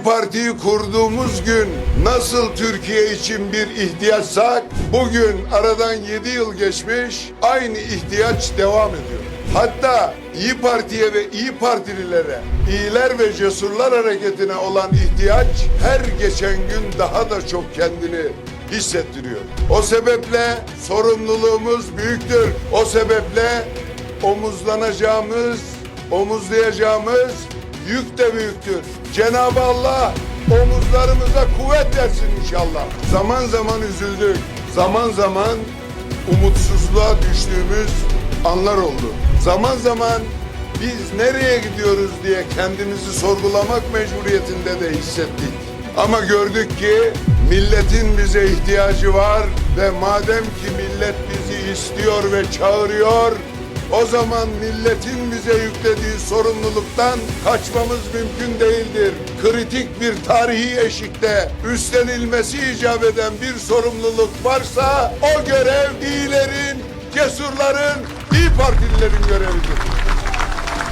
İyi Parti'yi kurduğumuz gün nasıl Türkiye için bir ihtiyaçsak bugün aradan 7 yıl geçmiş aynı ihtiyaç devam ediyor. Hatta İyi Parti'ye ve İyi Partililere, iyiler ve cesurlar hareketine olan ihtiyaç her geçen gün daha da çok kendini hissettiriyor. O sebeple sorumluluğumuz büyüktür. O sebeple omuzlanacağımız, omuzlayacağımız yük de büyüktür. Cenab-ı Allah omuzlarımıza kuvvet versin inşallah. Zaman zaman üzüldük. Zaman zaman umutsuzluğa düştüğümüz anlar oldu. Zaman zaman biz nereye gidiyoruz diye kendimizi sorgulamak mecburiyetinde de hissettik. Ama gördük ki milletin bize ihtiyacı var ve madem ki millet bizi istiyor ve çağırıyor, o zaman milletin bize yüklediği sorumluluktan kaçmamız mümkün değildir. Kritik bir tarihi eşikte üstlenilmesi icap eden bir sorumluluk varsa o görev iyilerin, cesurların, iyi partililerin görevidir.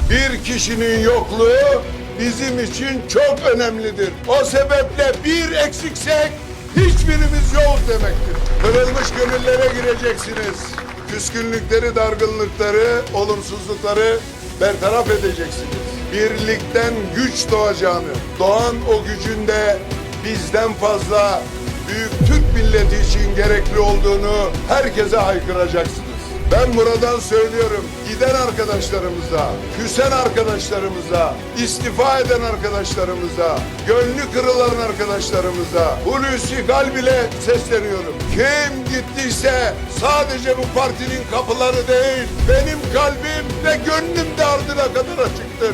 Bir kişinin yokluğu bizim için çok önemlidir. O sebeple bir eksiksek hiçbirimiz yok demektir. Kırılmış gönüllere gireceksiniz. Küskünlükleri, dargınlıkları, olumsuzlukları bertaraf edeceksiniz. Birlikten güç doğacağını, doğan o gücün de bizden fazla büyük Türk milleti için gerekli olduğunu herkese haykıracaksınız. Ben buradan söylüyorum giden arkadaşlarımıza, küsen arkadaşlarımıza, istifa eden arkadaşlarımıza, gönlü kırılan arkadaşlarımıza, Hulusi Kalb ile sesleniyorum. Kim gittiyse sadece bu partinin kapıları değil, benim kalbim ve gönlüm de ardına kadar açıktır.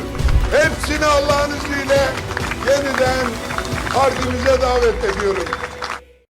Hepsini Allah'ın izniyle yeniden partimize davet ediyorum.